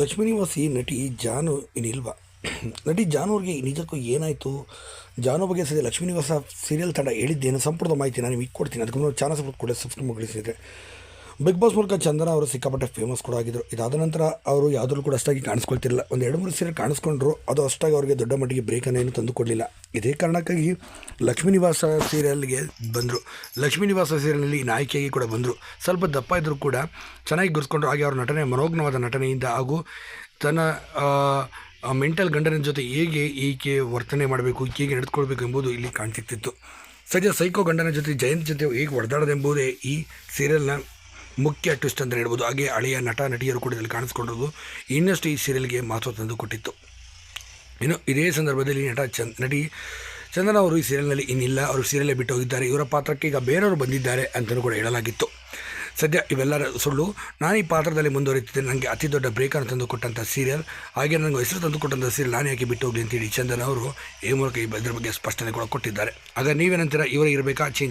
ಲಕ್ಷ್ಮೀ ನಿವಾಸಿ ನಟಿ ಜಾನು ಇನ್ನಿಲ್ವ ನಟಿ ಜಾನು ಅವ್ರಿಗೆ ನಿಜಕ್ಕೂ ಏನಾಯಿತು? ಜಾನು ಬಗ್ಗೆ ಸದ್ಯ ಲಕ್ಷ್ಮೀ ನಿವಾಸ ಸೀರಿಯಲ್ ತಂಡ ಹೇಳಿದ್ದೇನು? ಸಂಪೂರ್ಣ ಮಾಹಿತಿ ನಾನು ಈಗ ಕೊಡ್ತೀನಿ. ಅದಕ್ಕೆ ಚಾನಸ್ ಕೂಡ ಸಬ್ಸ್ಕ್ರೈಬ್ ಮುಗಿಸಿದ್ರೆ ಬಿಗ್ ಬಾಸ್ ಮೂಲಕ ಚಂದನ ಅವರು ಸಿಕ್ಕಾಪಟ್ಟೆ ಫೇಮಸ್ ಕೂಡ ಆಗಿದ್ದರು ಇದಾದ ನಂತರ ಅವರು ಯಾವುದ್ರಲ್ಲೂ ಕೂಡ ಅಷ್ಟಾಗಿ ಕಾಣಿಸ್ಕೊಳ್ತಿರಲಿಲ್ಲ. ಒಂದು ಎರಡು ಮೂರು ಸೀರೆ ಕಾಣಿಸ್ಕೊಂಡ್ರು, ಅದು ಅಷ್ಟಾಗಿ ಅವರಿಗೆ ದೊಡ್ಡ ಮಟ್ಟಿಗೆ ಬ್ರೇಕನ್ನು ಏನು ತಂದುಕೊಡಲಿಲ್ಲ ಇದೇ ಕಾರಣಕ್ಕಾಗಿ ಲಕ್ಷ್ಮೀ ನಿವಾಸ ಸೀರಿಯಲ್ಗೆ ಬಂದರು. ಲಕ್ಷ್ಮೀ ನಿವಾಸ ಸೀರಿಯಲ್ನಲ್ಲಿ ನಾಯಕಿಯಾಗಿ ಕೂಡ ಬಂದರು. ಸ್ವಲ್ಪ ದಪ್ಪ ಇದ್ದರೂ ಕೂಡ ಚೆನ್ನಾಗಿ ಗುರ್ಸ್ಕೊಂಡ್ರು. ಹಾಗೆ ಅವರ ನಟನೆ, ಮನೋಜ್ಞವಾದ ನಟನೆಯಿಂದ ಹಾಗೂ ತನ್ನ ಮೆಂಟಲ್ ಗಂಡನ ಜೊತೆ ಹೇಗೆ ಈಕೆ ವರ್ತನೆ ಮಾಡಬೇಕು ಹೇಗೆ ನಡೆದುಕೊಳ್ಬೇಕು ಎಂಬುದು ಇಲ್ಲಿ ಕಾಣ್ತಿತ್ತು ಸದ್ಯ ಸೈಕೋ ಗಂಡನ ಜೊತೆ, ಜಯಂತ್ ಜೊತೆ ಹೇಗೆ ಒಡೆದಾಡೋದೆಂಬುದೇ ಈ ಸೀರಿಯಲ್ನ ಮುಖ್ಯ ಟ್ವಿಸ್ಟ್ ಅಂತ ಹೇಳ್ಬೋದು. ಹಾಗೆ ಹಳೆಯ ನಟ, ನಟಿಯರು ಕೂಡ ಇದರಲ್ಲಿ ಕಾಣಿಸ್ಕೊಂಡಿರೋದು ಇನ್ನಷ್ಟು ಈ ಸೀರಿಯಲ್ಗೆ ಮಹತ್ವ ತಂದು ಕೊಟ್ಟಿತ್ತು. ಇನ್ನು ಇದೇ ಸಂದರ್ಭದಲ್ಲಿ ನಟ ಚಂದ್ ನಟಿ ಚಂದನ ಅವರು ಈ ಸೀರಿಯಲ್ನಲ್ಲಿ ಇನ್ನಿಲ್ಲ. ಅವರು ಸೀರಿಯಲ್ಲೇ ಬಿಟ್ಟು ಹೋಗಿದ್ದಾರೆ. ಇವರ ಪಾತ್ರಕ್ಕೆ ಈಗ ಬೇರೆಯವರು ಬಂದಿದ್ದಾರೆ ಅಂತಲೂ ಕೂಡ ಹೇಳಲಾಗಿತ್ತು. ಸದ್ಯ ಇವೆಲ್ಲರ ಸುಳ್ಳು. ನಾನು ಈ ಪಾತ್ರದಲ್ಲಿ ಮುಂದುವರಿತಿದ್ದೆ ನನಗೆ ಅತಿ ದೊಡ್ಡ ಬ್ರೇಕನ್ನು ತಂದು ಕೊಟ್ಟಂಥ ಸೀರಿಯಲ್ ಹಾಗೆ ನನಗೆ ಹೆಸರು ತಂದು ಕೊಟ್ಟಂಥ ಸೀರಿಯಲ್ ನಾನು ಯಾಕೆ ಬಿಟ್ಟು ಹೋಗಲಿ ಅಂತೇಳಿ ಚಂದನ ಅವರು ಈ ಮೂಲಕ ಈ ಇದ್ರ ಬಗ್ಗೆ ಸ್ಪಷ್ಟನೆ ಕೂಡ ಕೊಟ್ಟಿದ್ದಾರೆ. ಆಗ ನೀವೇನಂತೀರ? ಇವರೇ ಇರಬೇಕಾ? ಚೇಂಜ್